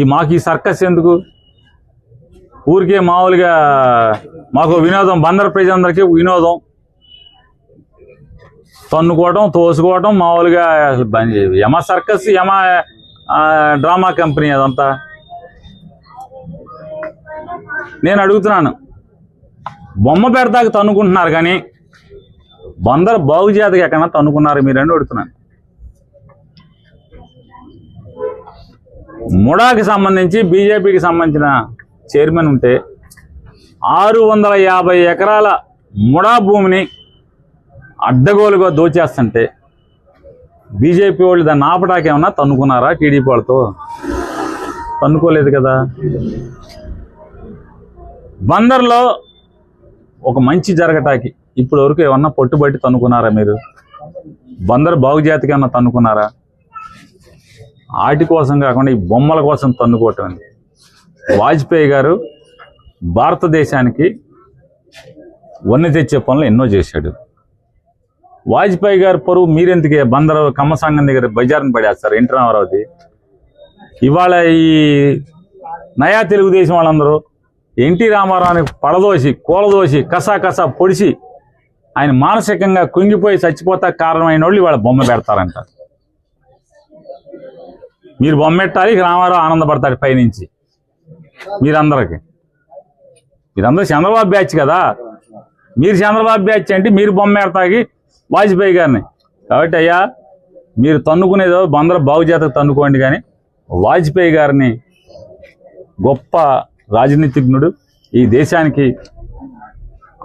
ఈ మాకు ఈ సర్కస్ ఎందుకు? ఊరికే మామూలుగా మాకు వినోదం బందర్ ప్రజలందరికీ వినోదం. తన్నుకోవటం తోసుకోవటం మామూలుగా అసలు బంద్ యమ సర్కస్ యమ డ్రామా కంపెనీ అదంతా. నేను అడుగుతున్నాను బొమ్మ పెడతాక తన్నుకుంటున్నారు కానీ బందర్ బాగు జాతికి ఎక్కడన్నా తన్నుకున్నారు మీరని అడుగుతున్నాను. ముడాకి సంబంధించి బీజేపీకి సంబంధించిన చైర్మన్ ఉంటే ఆరు వందల యాభై ఎకరాల ముడా భూమిని అడ్డగోలుగా దోచేస్తుంటే బీజేపీ వాళ్ళు దాన్ని ఆపటానికి ఏమన్నా తన్నుకున్నారా టీడీపీ వాళ్ళతో? తన్నుకోలేదు కదా. బందర్లో ఒక మంచి జరగటాకి ఇప్పటి వరకు ఏమన్నా పట్టుబట్టి తన్నుకున్నారా మీరు? బందర్ బాగుజాతికి ఏమన్నా తన్నుకున్నారా? ఆటి కోసం కాకుండా ఈ బొమ్మల కోసం తన్నుకోవటం అండి. వాజ్పేయి గారు భారతదేశానికి వన్నె తెచ్చే పనులు ఎన్నో చేశాడు. వాజ్పేయి గారు పరువు మీరెందుకే? బందర్ కమ్మసాంగం దగ్గర బజార్ని పడేస్తారు. ఎన్టీ రామారావుది? ఇవాళ ఈ నయా తెలుగుదేశం వాళ్ళందరూ ఎన్టీ రామారావుని పడదోసి కూలదోసి కసా కసా పొడిచి ఆయన మానసికంగా కుంగిపోయి చచ్చిపోతా కారణమైన వాళ్ళు ఇవాళ బొమ్మ పెడతారంట. మీరు బొమ్మెట్టాలి రామారావు ఆనందపడతాడు పైనుంచి. మీరందరికి. మీరందరూ చంద్రబాబు బ్యాచ్ కదా. మీరు చంద్రబాబు బ్యాచ్ అంటే మీరు బొమ్మ వాజ్పేయి గారిని. కాబట్టి అయ్యా మీరు తన్నుకునేదో బందర బాగు తన్నుకోండి కానీ వాజ్పేయి గారిని గొప్ప రాజనీతిజ్ఞుడు ఈ దేశానికి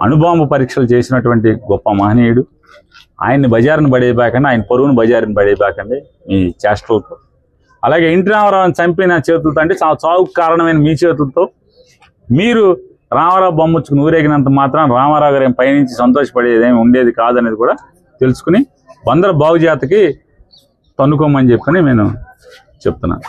అణుబాంబు పరీక్షలు చేసినటువంటి గొప్ప మహనీయుడు. ఆయన్ని బజారును పడేయబాకండి ఆయన పరువును బజారుని పడేయబాకండి. మీ చేష్టలతో. అలాగే ఇంటి రామారావుని చంపిన చేతులతో అంటే చాలా చావుకు కారణమైన మీ చేతులతో మీరు రామారావు బొమ్మచ్చుకుని ఊరేగినంత మాత్రం రామారావు గారి పైనుంచి సంతోషపడేది ఏమి ఉండేది కాదనేది కూడా తెలుసుకుని బందర బావుజాతకి తన్నుకోమని చెప్పని నేను చెప్తున్నాను.